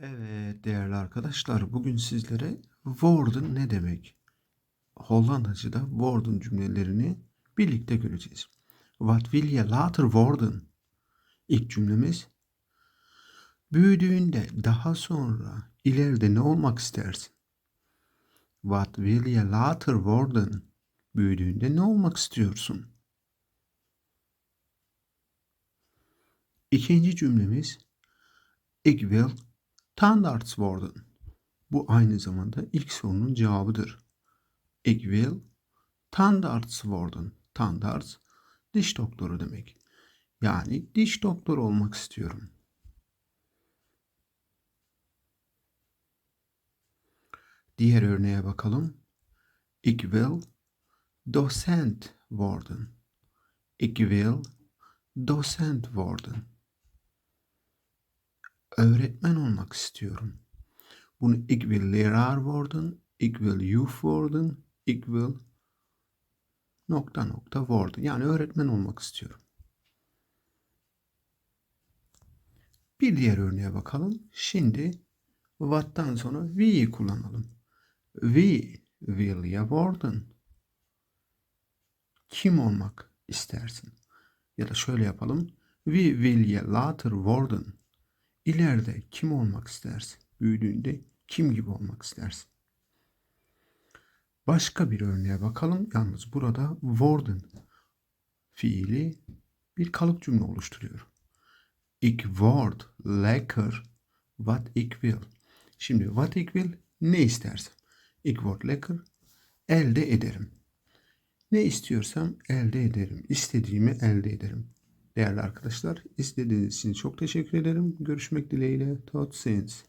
Evet değerli arkadaşlar bugün sizlere worden ne demek? Hollandacı'da worden cümlelerini birlikte göreceğiz. What will you later worden? İlk cümlemiz Büyüdüğünde daha sonra ileride ne olmak istersin? What will you later worden? Büyüdüğünde ne olmak istiyorsun? İkinci cümlemiz Ik wil tandarts worden. Bu aynı zamanda ilk sorunun cevabıdır. Ik wil tandarts worden. Tandarts diş doktoru demek. Yani diş doktoru olmak istiyorum. Diğer örneğe bakalım. Ik docent worden. Ik docent worden. Öğretmen olmak istiyorum. Bunu ik wil leraar worden, ik wil juf worden, ik wil nokta nokta worden. Yani öğretmen olmak istiyorum. Bir diğer örneğe bakalım. Şimdi what'tan sonra we'yi kullanalım. We will ya worden. Kim olmak istersin? Ya da şöyle yapalım. We will ya later worden. İleride kim olmak istersin? Büyüdüğünde kim gibi olmak istersin? Başka bir örneğe bakalım. Yalnız burada worden fiili bir kalıp cümle oluşturuyor. Ik word lekker wat ik wil. Şimdi what ik will ne istersem. Ik word lekker elde ederim. Ne istiyorsam elde ederim. İstediğimi elde ederim. Değerli arkadaşlar, izlediğiniz için çok teşekkür ederim. Görüşmek dileğiyle. Tot ziens.